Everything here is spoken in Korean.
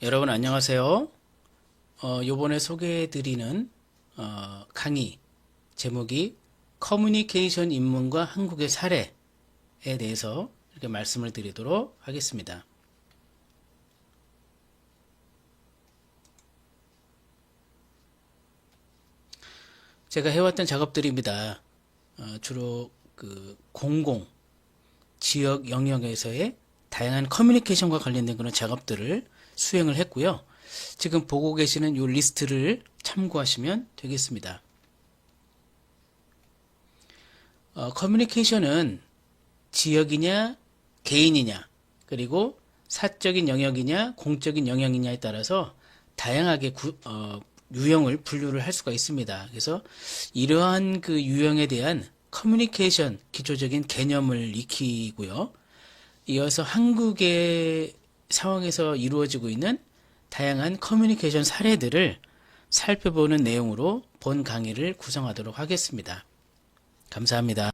여러분 안녕하세요. 어, 요번에 소개해드리는 어, 강의 제목이 커뮤니케이션 입문과 한국의 사례에 대해서 이렇게 말씀을 드리도록 하겠습니다. 제가 해왔던 작업들입니다. 어, 주로 그 공공 지역 영역에서의 다양한 커뮤니케이션과 관련된 그런 작업들을 수행을 했고요. 지금 보고 계시는 이 리스트를 참고하시면 되겠습니다. 어, 커뮤니케이션은 지역이냐, 개인이냐, 그리고 사적인 영역이냐, 공적인 영역이냐에 따라서 다양하게 구- 어, 유형을 분류를 할 수가 있습니다. 그래서 이러한 그 유형에 대한 커뮤니케이션 기초적인 개념을 익히고요. 이어서 한국의 상황에서 이루어지고 있는 다양한 커뮤니케이션 사례들을 살펴보는 내용으로 본 강의를 구성하도록 하겠습니다. 감사합니다.